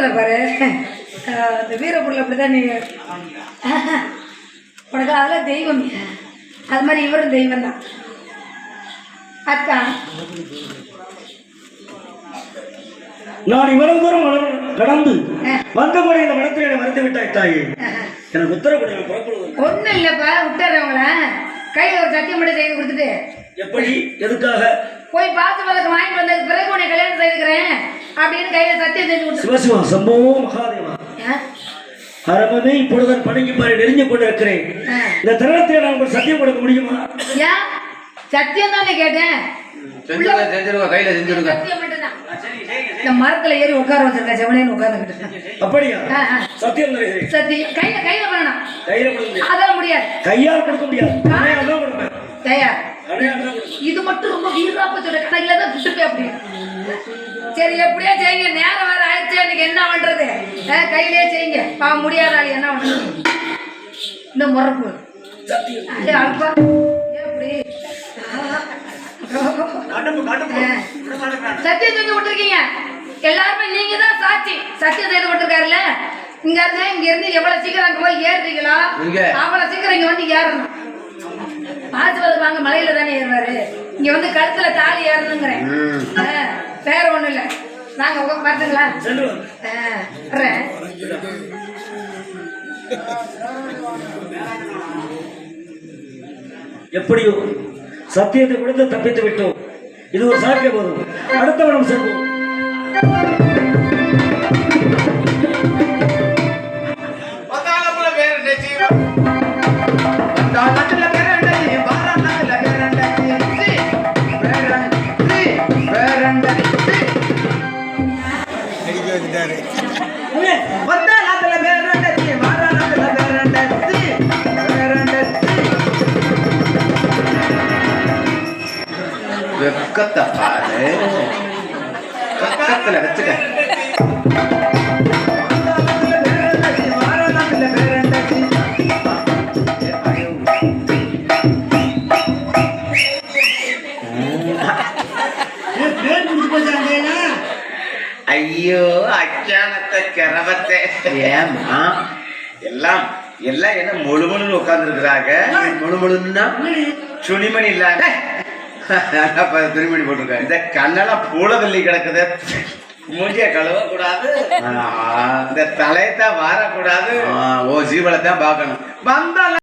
இந்த வீரப்புள்ள அப்படிதான் நீ உனக்கு அதெல்லாம் தெய்வம். அது மாதிரி இவரும் தெய்வம் தான் அக்கா. நான் இவ்வளவு தூரம் கடந்து. வந்த முறை இந்த மனத்தில் என்னை மறந்து விட்டாய் தாயே. எனக்கு உத்தரவு புறப்படுவது. ஒன்றும் இல்லைப்பா விட்டுறவங்கள கையில் ஒரு சத்தியம் மட்டும் செய்து கொடுத்துட்டு. எப்படி? எதுக்காக? போய் பார்த்து வழக்கு வாங்கிட்டு வந்ததுக்கு பிறகு உன்னை கல்யாணம் செய்துக்கிறேன். அப்படின்னு கையில் சத்தியம் செஞ்சு சிவசிவா சம்பவோ மகாதேவா. அரமமே இப்பொழுது பணிக்கு மாறி நெருங்கி கொண்டிருக்கிறேன். இந்த தருணத்தில் நான் உங்களுக்கு சத்தியம் கொடுக்க முடியுமா? ஏன் சத்தியம் தானே கேட்டேன். கையில மட்டும்தான். இந்த மரத்துல ஏறி உட்கார வச்சிருக்க செவனேன்னு உட்கார்ந்துக்கிட்டு அப்படியா. சத்தியம் சத்தியம். கையில கையில பண்ணணும். கையில கொடுக்க முடியாது. கையால் கொடுக்க முடியாது அடையாளம் தான் கொடுப்பேன் தயார் அடையாளம் தான் கொடுப்பேன் இது மட்டும் ரொம்ப வீராப்பத்தோட கணக்கில் தான் விட்டுப்பே அப்படி சரி எப்படியா செய்யுங்க. நேரம் வேற ஆயிடுச்சு. இன்னைக்கு என்ன பண்றது? கையிலே செய்யுங்க. பா முடியாத ஆள் என்ன பண்றது? இந்த முறப்பு. அல்பா. ஆ. சத்தியம் செஞ்சு விட்டுருக்கீங்க எல்லாருமே நீங்க தான் சாட்சி. சத்தியம் செய்து விட்டுருக்காருல்ல இங்க இருந்து இங்க இருந்து எவ்வளவு சீக்கிரம் அங்க போய் ஏறுறீங்களோ இங்க. அவ்வளவு சீக்கிரம் இங்க வந்து ஏறணும். பாசுவது வாங்க மலையில தானே ஏறுவாரு. இங்க வந்து கழுத்துல தாலி ஏறணுங்கிறேன். வேற ஒண்ணும் இல்ல. நாங்க வர்றேன். எப்படியோ சத்தியத்தை கொடுத்து தப்பித்து விட்டோம். இது ஒரு சாக்கிய போதும் அடுத்த வனம் செல்வோம். வேற வெக்கத்தை பாரு. பக்கத்துல வச்சுக்க. ஐயோ அச்சானத்தை கிரவத்தை. ஏமா எல்லாம் எல்லாம் என்ன முழு முழுன்னு உட்கார்ந்து முழு முழுன்னா சுனிமணி இல்லாத துணிமணி போட்டிருக்காங்க இந்த கண்ணெல்லாம் பூளவல்லி கிடக்குது. மூஞ்சிய கழுவ கூடாது. இந்த தலையத்தான் வாரக்கூடாது. ஓ ஜீவனை தான் பார்க்கணும். வந்தால